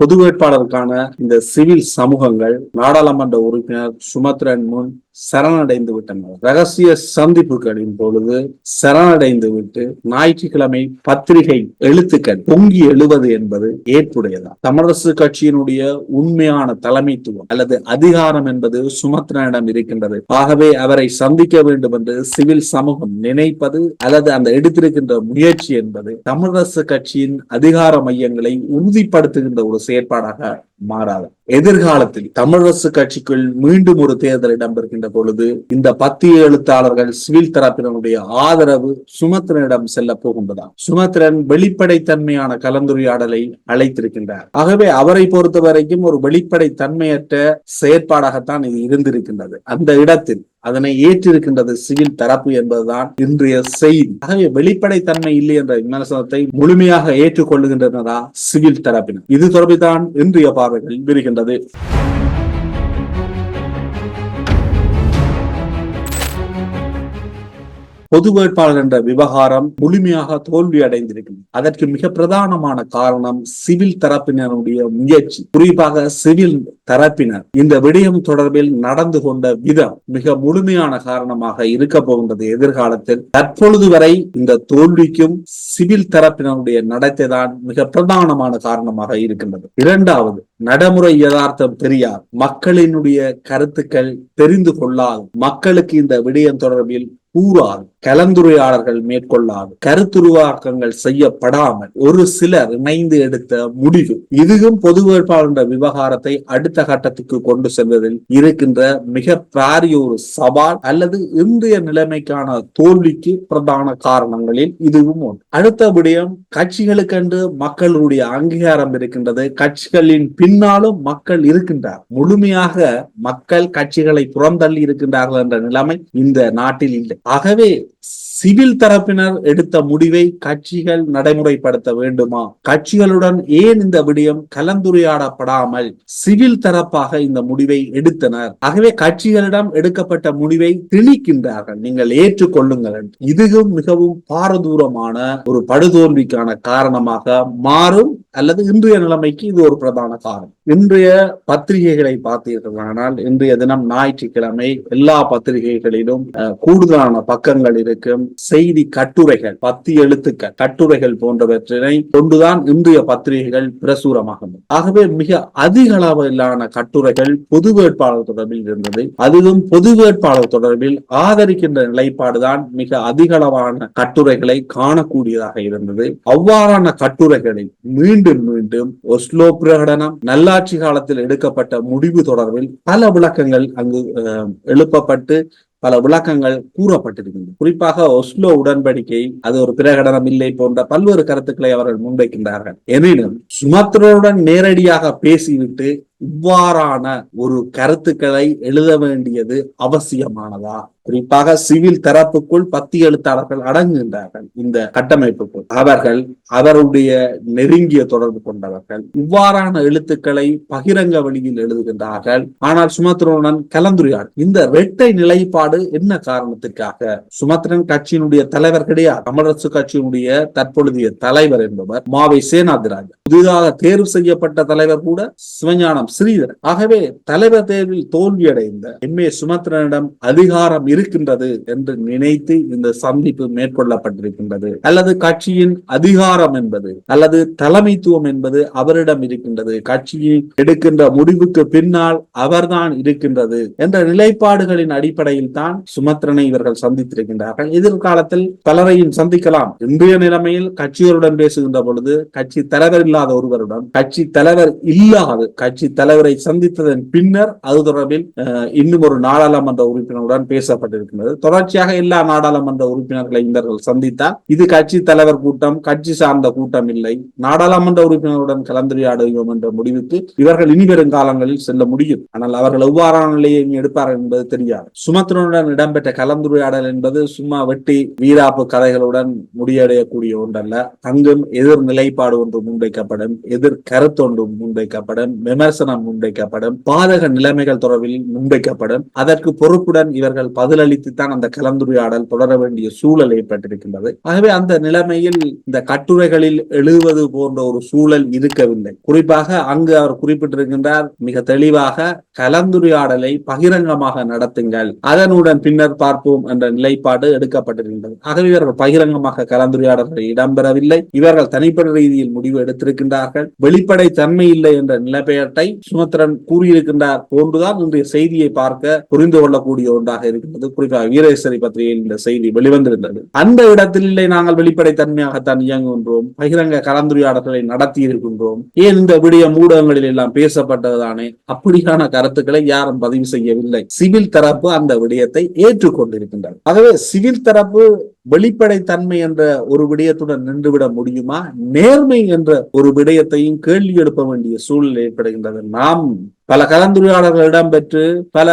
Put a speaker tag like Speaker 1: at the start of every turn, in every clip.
Speaker 1: பொது வேட்பாளருக்கான இந்த சிவில் சமூகங்கள் நாடாளுமன்ற உறுப்பினர் சுமத்ரன் முன் சரணடைந்து விட்டனர் ரகசிய சந்திப்புகளின் பொழுது சரணடைந்து விட்டு ஞாயிற்றுக்கிழமை பத்திரிகை எழுத்துக்கள் பொங்கி எழுவது என்பது ஏற்புடையதா? தமிழரசு கட்சியினுடைய உண்மையான தலைமைத்துவம் அல்லது அதிகாரம் என்பது சுமத்ரனிடம் இருக்கின்றது. ஆகவே அவரை சந்திக்க வேண்டும் என்று சிவில் சமூகம் நினைப்பது அல்லது அந்த எடுத்திருக்கின்ற முயற்சி என்பது தமிழரசு கட்சியின் அதிகார மையங்களை உறுதிப்படுத்துகின்ற ஒரு செயற்பாடாக மாறாது. எதிர்காலத்தில் தமிழரசு கட்சிக்குள் மீண்டும் ஒரு தேர்தல் இடம்பெறுகின்ற பொழுது இந்த பத்திய எழுத்தாளர்கள் சிவில் தரப்பினருடைய ஆதரவு சுமத்திரனிடம் செல்ல போகின்றதாம். சுமத்திரன் வெளிப்படைத்தன்மையான கலந்துரையாடலை அழைத்திருக்கின்றார். ஆகவே அவரை பொறுத்த வரைக்கும் ஒரு வெளிப்படை தன்மையற்ற செயற்பாடாகத்தான் இது இருந்திருக்கின்றது. அந்த இடத்தில் அதனை ஏற்றிருக்கின்றது சிவில் தரப்பு என்பதுதான் இன்றைய செய்தி. ஆகவே வெளிப்படைத்தன்மை இல்லை என்ற விமர்சனத்தை முழுமையாக ஏற்றுக்கொள்ளுகின்றனரா சிவில் தரப்பினர். இது தொடர்பில்தான் இன்றைய பார்வைகள் விரிகின்றது. பொது வேட்பாளர் என்ற விவகாரம் முழுமையாக தோல்வி அடைந்திருக்கிறது அதற்கு மிக பிரதானமான காரணம் சிவில் தரப்பினருடைய முயற்சி. குறிப்பாக சிவில் தரப்பினர். இந்த விடயம் தொடர்பில் நடந்து கொண்ட விதம் மிக முழுமையான காரணமாக இருக்க போகின்றது எதிர்காலத்தில். தற்பொழுது வரை இந்த தோல்விக்கும் சிவில் தரப்பினருடைய நடத்தை தான் மிக பிரதானமான காரணமாக இருக்கின்றது. இரண்டாவது நடைமுறை யதார்த்தம் தெரியாது. மக்களினுடைய கருத்துக்கள் தெரிந்து கொள்ளாது. மக்களுக்கு இந்த விடயம் தொடர்பில் கூறாது. கலந்துரையாடல்கள் மேற்கொள்ளாது. கருத்துருவாக்கங்கள் செய்யப்படாமல் ஒரு சிலர் இணைந்து எடுத்த முடிவு. இதுவும் பொது வேட்பாளர் விவகாரத்தை அடுத்த கட்டத்துக்கு கொண்டு செல்வதில் இருக்கின்ற மிக பாரிய ஒரு சவால் அல்லது இந்திய நிலைமைக்கான தோல்விக்கு பிரதான காரணங்களில் இதுவும் ஒன்று. அடுத்த விடயம் கட்சிகளுக்கென்று மக்களுடைய அங்கீகாரம் இருக்கின்றது. கட்சிகளின் பின்னாலும் மக்கள் இருக்கின்றார். முழுமையாக மக்கள் கட்சிகளை புறந்தள்ளி இருக்கின்றார்கள் என்ற நிலைமை இந்த நாட்டில் இல்லை. ஆகவே சிவில் தரப்பினர் எடுத்த முடிவை கட்சிகள் நடைமுறைப்படுத்த வேண்டுமா? கட்சிகளுடன் ஏன் இந்த விடயம் கலந்துரையாடப்படாமல் சிவில் தரப்பாக இந்த முடிவை எடுத்தனர்? ஆகவே கட்சிகளிடம் எடுக்கப்பட்ட முடிவை திணிக்கின்றார்கள். நீங்கள் ஏற்றுக்கொள்ளுங்கள் இதுவும் மிகவும் பாரதூரமான ஒரு படுதோல்விக்கான காரணமாக மாறும் அல்லது இன்றைய நிலைமைக்கு இது ஒரு பிரதான காரணம். இன்றைய பத்திரிகைகளை பார்த்தீர்களானால் இன்றைய தினம் ஞாயிற்றுக்கிழமை எல்லா பத்திரிகைகளிலும் கூடுதலான பக்கங்கள் இருக்கும். செய்தி கட்டுரைகள் பத்தி எழுத்துக்கள் கட்டுரைகள் போன்றவற்றினை கொண்டுதான் இன்றைய பத்திரிகைகள் பிரசுரமாகும். ஆகவே மிக அதிக அளவிலான கட்டுரைகள் பொது வேட்பாளர் தொடர்பில் இருந்தது. அதுவும் பொது வேட்பாளர் தொடர்பில் ஆதரிக்கின்ற நிலைப்பாடுதான் மிக அதிக அளவான கட்டுரைகளை காணக்கூடியதாக இருந்தது. அவ்வாறான கட்டுரைகளில் மீண்டும் மீண்டும் ஒஸ்லோ பிரகடனம் நல்ல நல்லாட்சி காலத்தில் எடுக்கப்பட்ட முடிவு தொடர்பில் பல விளக்கங்கள் அங்கு எழுப்பப்பட்டு பல விளக்கங்கள் கூறப்பட்டிருக்கின்றன. குறிப்பாக ஒஸ்லோ உடன்படிக்கை அது ஒரு பிரகடனம் இல்லை போன்ற பல்வேறு கருத்துக்களை அவர்கள் முன்வைக்கின்றார்கள். எனினும் சுமத்ரனுடன் நேரடியாக பேசிவிட்டு இவ்வாறான ஒரு கருத்துக்களை எழுத வேண்டியது அவசியமானதா? குறிப்பாக சிவில் தரப்புக்குள் பத்தி எழுத்தாளர்கள் அடங்குகின்றார்கள் இந்த கட்டமைப்புக்குள். அவர்கள் அவருடைய நெருங்கிய தொடர்பு கொண்டவர்கள். இவ்வாறான எழுத்துக்களை பகிரங்க வழியில் எழுதுகின்றார்கள். ஆனால் சுமத்ரனுடன் கலந்துரையாடு. இந்த இரட்டை நிலைப்பாடு என்ன காரணத்திற்காக? சுமத்ரன் கட்சியினுடைய தலைவர் கிடையாது. தமிழரசு கட்சியினுடைய தற்பொழுதைய தலைவர் என்பவர் மாவை சேனாதிராஜ் புதிதாக தேர்வு செய்யப்பட்ட தலைவர் கூட சிவஞானம் ஸ்ரீதர் ஆகவே தலைவர் தேர்வில் தோல்வியடைந்த எம். ஏ. சுமத்ரனிடம் அதிகாரம் இருக்கின்றது என்று நினைத்து இந்த சந்திப்பு மேற்கொள்ளப்பட்டிருக்கின்றது. அல்லது கட்சியின் அதிகாரம் என்பது அல்லது தலைமைத்துவம் என்பது அவரிடம் இருக்கின்றது. கட்சியை எடுக்கின்ற முடிவுக்கு பின்னால் அவர்தான் இருக்கின்றது என்ற நிலைப்பாடுகளின் அடிப்படையில் தான் சுமத்ரனை இவர்கள் சந்தித்திருக்கின்றார்கள். எதிர்காலத்தில் பலரையும் சந்திக்கலாம். இன்றைய நிலைமையில் கட்சியருடன் பேசுகின்ற பொழுது கட்சி தலைவர் இல்லாத ஒருவருடன் கட்சி தலைவர் இல்லாது கட்சி தலைவரை சந்தித்ததன் பின்னர் அது தொடர்பில் இன்னும் ஒரு நாடாளுமன்ற உறுப்பினருடன் பேசப்பட்டிருக்கிறது தொடர்ச்சியாக எல்லா நாடாளுமன்ற உறுப்பினர்களை இவர்கள் சந்தித்தால் இது கட்சி தலைவர் கூட்டம் கட்சி சார்ந்த கூட்டம் இல்லை. நாடாளுமன்ற உறுப்பினருடன் கலந்துரையாடுகிறோம் என்ற முடிவுக்கு இவர்கள் இனி காலங்களில் செல்ல முடியும். ஆனால் அவர்கள் எவ்வாறான நிலையை எடுப்பார்கள் என்பது தெரியாது. சுமத்ரனுடன் இடம்பெற்ற கலந்துரையாடல் என்பது சும்மா வெட்டி வீராப்பு கதைகளுடன் முடியடையக்கூடிய ஒன்றல்ல. அங்கும் எதிர் நிலைப்பாடு ஒன்று முன்வைக்கப்படும் எதிர் கருத்தொன்று முன்வைக்கப்படும் விமர்சன விமர்சனம் முன்வைக்கப்படும் பாதக நிலைமைகள் தொடர்பில் முன்வைக்கப்படும். அதற்கு பொறுப்புடன் இவர்கள் பதிலளித்துத்தான் அந்த கலந்துரையாடல் தொடர வேண்டிய சூழல் ஏற்பட்டிருக்கின்றது. ஆகவே அந்த நிலைமையில் இந்த கட்டுரைகளில் எழுதுவது போன்ற ஒரு சூழல் இருக்கவில்லை. குறிப்பாக அங்கு அவர் குறிப்பிட்டிருக்கின்றார் மிக தெளிவாக கலந்துரையாடலை பகிரங்கமாக நடத்துங்கள் அதனுடன் பின்னர் பார்ப்போம் என்ற நிலைப்பாடு எடுக்கப்பட்டிருக்கின்றது. ஆகவே இவர்கள் பகிரங்கமாக கலந்துரையாடல்கள் இடம்பெறவில்லை. இவர்கள் தனிப்பட்ட ரீதியில் முடிவு எடுத்திருக்கின்றார்கள். வெளிப்படை தன்மை இல்லை என்ற நிலைப்பெயர்த்தை சுமத்திரன் கூறியிருக்கின்றார். போன்றுதான் இன்றைய செய்தியை பார்க்க புரிந்து கொள்ளக்கூடிய ஒன்றாக இருக்கின்றது குறிப்பாக வீரேஸ்வரி பத்திரிகையில் இந்த செய்தி வெளிவந்திருந்தது. அந்த இடத்தில் இல்லை நாங்கள் வெளிப்படை தன்மையாகத்தான் இயங்குகின்றோம். பகிரங்க கலந்துரையாடல்களை நடத்தி இருக்கின்றோம் ஏன் இந்த விடிய ஊடகங்களில் எல்லாம் பேசப்பட்டதுதானே அப்படியான கருத்துக்களை யாரும் பதிவு செய்யவில்லை. சிவில் தரப்பு அந்த விடயத்தை ஏற்றுக்கொண்டிருக்கின்றனர் ஆகவே சிவில் தரப்பு வெளிப்படைத்தன்மை என்ற ஒரு விடயத்துடன் நின்றுவிட முடியுமா? நேர்மை என்ற ஒரு விடயத்தையும் கேள்வி எழுப்ப வேண்டிய சூழல் ஏற்படுகின்றது. நாம் பல கலந்துரையாளர்களிடம் இடம்பெற்று பல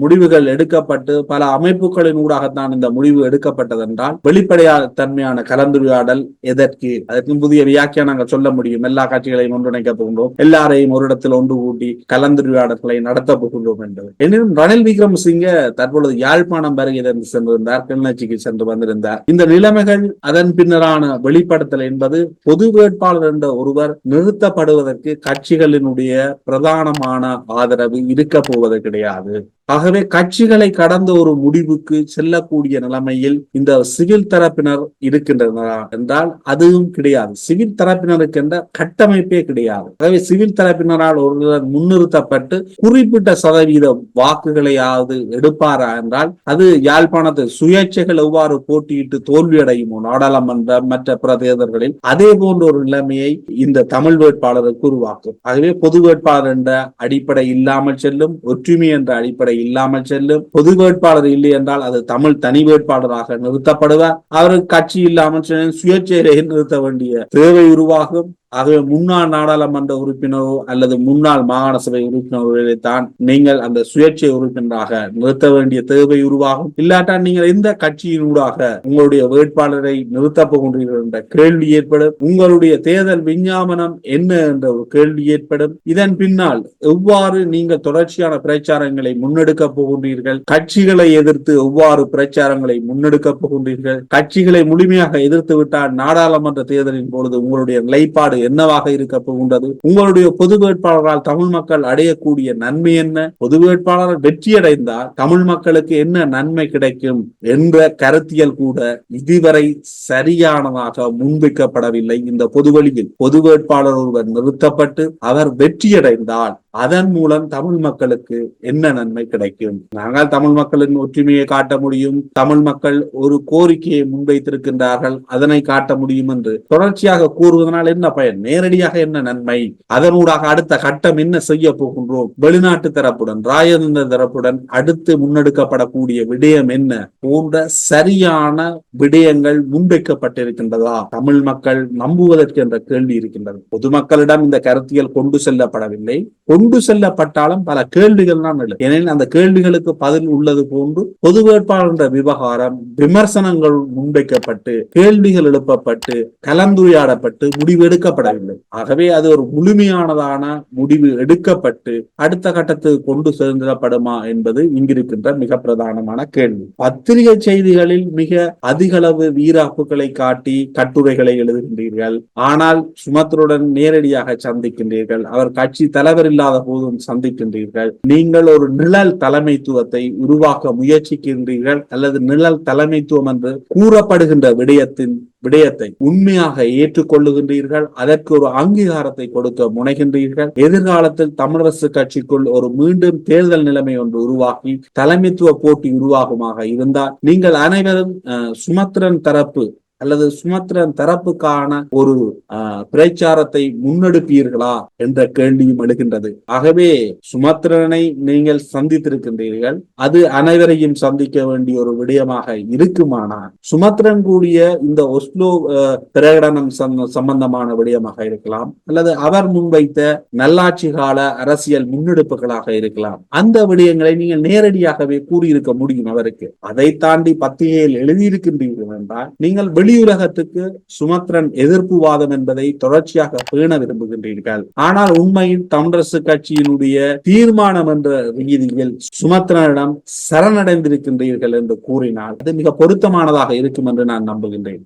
Speaker 1: முடிவுகள் எடுக்கப்பட்டு பல அமைப்புகளின் ஊடாகத்தான் இந்த முடிவு எடுக்கப்பட்டதென்றால் வெளிப்படையா தன்மையான கலந்துரையாடல் எதற்கு? அதற்கு புதிய வியாக்கியானங்கள் சொல்ல முடியும். எல்லா கட்சிகளையும் ஒன்றிணைக்க போகின்றோம். எல்லாரையும் ஒரு இடத்தில் ஒன்று கூட்டி கலந்துரையாடல்களை நடத்த போகின்றோம் என்பது எனினும் ரணில் விக்ரமசிங்க தற்பொழுது யாழ்ப்பாணம் வருகை சென்றிருந்தார். கிளிநொச்சிக்கு சென்று வந்திருந்தார். இந்த நிலைமைகள் அதன் பின்னரான வெளிப்படுத்தல் என்பது பொது வேட்பாளர் என்ற ஒருவர் நிறுத்தப்படுவதற்கு கட்சிகளினுடைய பிரதானமான ஆதரவு இருக்க போவது கிடையாது. ஆகவே கட்சிகளை கடந்த ஒரு முடிவுக்கு செல்லக்கூடிய நிலைமையில் இந்த சிவில் தரப்பினர் இருக்கின்றனரா என்றால் அதுவும் கிடையாது. சிவில் தரப்பினருக்கு என்ற கட்டமைப்பே கிடையாது. ஆகவே சிவில் தரப்பினரால் ஒருவர் முன்னிறுத்தப்பட்டு குறிப்பிட்ட சதவீத வாக்குகளையாவது எடுப்பாரா என்றால் அது யாழ்ப்பாணத்தை சுயேட்சைகள் எவ்வாறு போட்டியிட்டு தோல்வியடையுமோ நாடாளுமன்ற மற்ற பிற தேர்தல்களில் அதே போன்ற ஒரு நிலைமையை இந்த தமிழ் வேட்பாளருக்கு உருவாக்கும். ஆகவே பொது வேட்பாளர் என்ற அடிப்படை இல்லாமல் செல்லும் ஒற்றுமை என்ற அடிப்படை இல்லாமல் செல்லும். பொது வேட்பாளர் இல்லை என்றால் அது தமிழ் தனி வேட்பாளராக நிறுத்தப்படுவார். அவருக்கு கட்சி இல்லாமல் சுயேட்சையை நிறுத்த வேண்டிய தேவை உருவாகும். ஆகவே முன்னாள் நாடாளுமன்ற உறுப்பினரோ அல்லது முன்னாள் மாகாண சபை உறுப்பினர்களை தான் நீங்கள் அந்த சுயேட்சை உறுப்பினராக நிறுத்த வேண்டிய தேவை உருவாகும். இல்லாட்டா நீங்கள் எந்த கட்சியினூடாக உங்களுடைய வேட்பாளரை நிறுத்தப் போகின்றீர்கள் என்ற கேள்வி ஏற்படும். உங்களுடைய தேர்தல் விஞ்ஞாபனம் என்ன என்ற ஒரு கேள்வி ஏற்படும். இதன் பின்னால் எவ்வாறு நீங்கள் தொடர்ச்சியான பிரச்சாரங்களை முன்னெடுக்க போகின்றீர்கள்? கட்சிகளை எதிர்த்து எவ்வாறு பிரச்சாரங்களை முன்னெடுக்க போகின்றீர்கள்? கட்சிகளை முழுமையாக எதிர்த்து விட்டால் நாடாளுமன்ற தேர்தலின் பொழுது உங்களுடைய நிலைப்பாடு என்னவாக இருக்க போகின்றது? உங்களுடைய பொது வேட்பாளரால் தமிழ் மக்கள் அடையக்கூடிய நன்மை என்ன? பொது வேட்பாளர் வெற்றியடைந்தால் தமிழ் மக்களுக்கு என்ன நன்மை கிடைக்கும்? என்ற கருத்தியல் கூட இதுவரை சரியானதாக முன்வைக்கப்படவில்லை இந்த பொது வழியில். பொது வேட்பாளர் ஒருவர் நிறுத்தப்பட்டு அவர் வெற்றியடைந்தால் அதன் மூலம் தமிழ் மக்களுக்கு என்ன நன்மை கிடைக்கும்? நாங்கள் தமிழ் மக்களின் ஒற்றுமையை காட்ட முடியும். தமிழ் மக்கள் ஒரு கோரிக்கையை முன்வைத்திருக்கின்றார்கள். அதனை காட்ட முடியும் என்று தொடர்ச்சியாக கூறுவதனால் என்ன பயன்? நேரடியாக என்ன நன்மை? அதனூடாக அடுத்த கட்டம் என்ன செய்ய போகின்றோம்? வெளிநாட்டு தரப்புடன் ராஜதந்திர தரப்புடன் அடுத்து முன்னெடுக்கப்படக்கூடிய விடயம் என்ன? போன்ற சரியான விடயங்கள் முன்வைக்கப்பட்டிருக்கின்றதா? தமிழ் மக்கள் நம்புவதற்கு என்ற கேள்வி இருக்கின்றது. பொதுமக்களிடம் இந்த கருத்தியல் கொண்டு செல்லப்படவில்லை. கொண்டு கொண்டு செல்லப்பட்டாலும் பல கேள்விகள் தான் எழும். ஏனெனில் அந்த கேள்விகளுக்கு பதில் உள்ளது போன்று பொது வேட்பாளர் என்ற விவகாரம் விமர்சனங்கள் முன்வைக்கப்பட்டு கேள்விகள் எழுப்பப்பட்டு கலந்துரையாடப்பட்டு முடிவு எடுக்கப்படவில்லை ஆகவே அது ஒரு முழுமையானதான முடிவு எடுக்கப்பட்டு அடுத்த கட்டத்துக்கு கொண்டு சென்றப்படுமா என்பது இங்கிருக்கின்ற மிக பிரதானமான கேள்வி. பத்திரிகை செய்திகளில் மிக அதிகளவு வீராப்புகளை காட்டி கட்டுரைகளை எழுதுகின்றீர்கள். ஆனால் சுமத்ருடன் நேரடியாக சந்திக்கின்றீர்கள். அவர் கட்சி தலைவர் இல்லாத போதும் சந்திக்கின்றீர்கள். நீங்கள் ஒரு நிழல் தலைமைத்துவத்தை உருவாக்க முயற்சிக்கின்றீர்கள் அல்லது நிழல் தலைமைத்துவம் என்று கூறப்படுகின்ற விடயத்தின் விடயத்தை உண்மையாக ஏற்றுக்கொள்ளுகின்றீர்கள். அதற்கு ஒரு அங்கீகாரத்தை கொடுக்க முனைகின்றீர்கள். எதிர்காலத்தில் தமிழரசு கட்சிக்குள் ஒரு மீண்டும் தேர்தல் நிலைமை ஒன்று உருவாக்கி தலைமைத்துவ போட்டி உருவாகுமாக இருந்தால் நீங்கள் அனைவரும் சுமத்திரன் தரப்பு அல்லது சுமத்ரன் தரப்புக்கான ஒரு பிரச்சாரத்தை முன்னெடுப்பீர்களா என்ற கேள்வியும் எழுகின்றது. ஆகவே சுமத்ரனை நீங்கள் சந்தித்திருக்கின்றீர்கள். அது அனைவரையும் சந்திக்க வேண்டிய ஒரு விடயமாக இருக்குமானால் சுமத்ரன் கூடிய இந்த ஒஸ்லோ பிரகடனம் சம்பந்தமான விடயமாக இருக்கலாம். அல்லது அவர் முன்வைத்த நல்லாட்சி கால அரசியல் முன்னெடுப்புகளாக இருக்கலாம். அந்த விடயங்களை நீங்கள் நேரடியாகவே கூறியிருக்க முடியும் அவருக்கு. அதை தாண்டி பத்திரிகையில் எழுதியிருக்கின்றீர்கள் என்றால் நீங்கள் வெளி வெளியுலகத்துக்கு சுமத்ரன் எதிர்ப்புவாதம் என்பதை தொடர்ச்சியாக பேண விரும்புகின்றீர்கள். ஆனால் உண்மையில் தமிழரசு கட்சியினுடைய தீர்மானம் என்ற ரீதியில் சுமத்ரனிடம் சரணடைந்திருக்கின்றீர்கள் என்று கூறினால் அது மிக பொருத்தமானதாக இருக்கும் என்று நான் நம்புகின்றேன்.